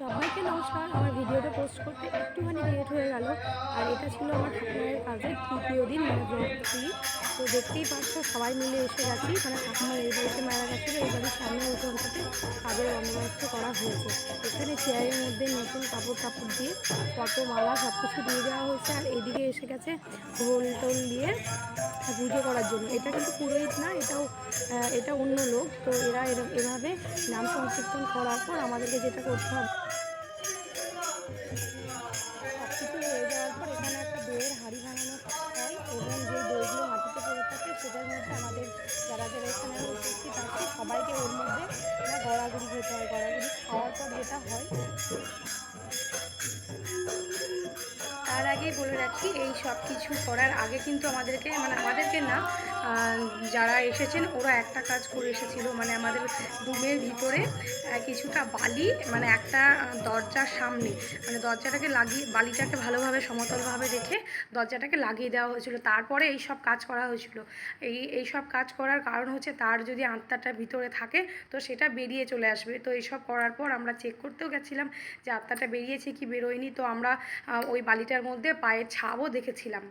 সবাইকে নমস্কার। আমার ভিডিওটা পোস্ট করতে একটুখানি লেট হয়ে গেল। আর এটা ছিল আমার ঠাকুমায়ের কাজের তৃতীয় দিন মানে তো দেখতেই পাচ্ছ, সবাই মিলে এসে গেছি। মানে ঠাকুমা এই বাড়িতে মারা গেছিল, এই বাড়ির সামনে উঠোনটাতে কাজের বন্দোবস্ত করা হয়েছে। এখানে চেয়ারের মধ্যে নতুন কাপড় টাপড় দিয়ে ফটো, মালা সব কিছু দিয়ে দেওয়া হয়েছে। আর এদিকে এসে গেছে ঢোল টোল দিয়ে পুজো করার জন্য। এটা কিন্তু পুরোহিত না, এটাও এটা অন্য লোক। তো এরা, এভাবে নাম সংকীর্তন করার পর আমাদেরকে যেটা করতে হবে সব হয়ে যাওয়ার পর এখানে একটা দইয়ের হাঁড়ি বানানো হয় এবং যে দইগুলো মাটিতে পড়ে থাকে সেটার মধ্যে আমাদের যারা যারা এখানে উপস্থিত আছে সবাইকে ওর মধ্যে গড়াগড়ি খেতে হয়। গড়াগড়ি খাওয়ার পর যেটা হয় তার আগেই বলে রাখি, এই সব কিছু করার আগে কিন্তু আমাদেরকে মানে আমাদেরকে না যারা এসেছেন ওরা একটা কাজ করে এসেছিল মানে আমাদের রুমের ভিতরে কিছুটা বালি মানে একটা দরজার সামনে মানে দরজাটাকে লাগিয়ে, বালিটাকে ভালোভাবে সমতলভাবে রেখে দরজাটাকে লাগিয়ে দেওয়া হয়েছিল। তারপরে এই সব কাজ করা হয়েছিল। এই এই সব কাজ করার কারণ হচ্ছে তার যদি আত্মাটা ভিতরে থাকে, তো সেটা বেরিয়ে চলে আসবে। তো এইসব করার পর আমরা চেক করতেও গেছিলাম যে আত্মাটা বেরিয়েছে কি বেরোয়নি। তো আমরা ওই বালিটার মধ্যে পায়ের ছাপও দেখেছিলাম।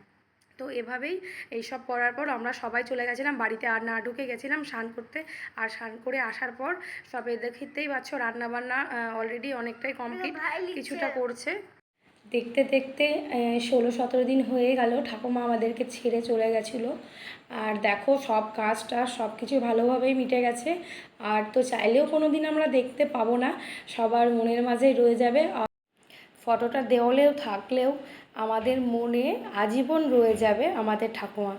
তো এভাবেই এইসব করার পর আমরা সবাই চলে গেছিলাম বাড়িতে আর না ঢুকে গেছিলাম স্নান করতে। আর স্নান করে আসার পর সব এদের দেখতেই পাচ্ছ রান্নাবান্না অলরেডি অনেকটাই কমপ্লিট কিছুটা করছে। দেখতে দেখতে ষোলো সতেরো দিন হয়ে গেল ঠাকুমা আমাদেরকে ছেড়ে চলে গেছিল। আর দেখো সব কাজটা সব কিছু ভালোভাবেই মিটে গেছে। আর তো চাইলেও কোনো দিন আমরা দেখতে পাবো না সবার মনের মাঝেই রয়ে যাবে। ফটোটা দেওয়ালেও থাকলেও আমাদের মনে আজীবন রয়ে যাবে আমাদের ঠাকুমা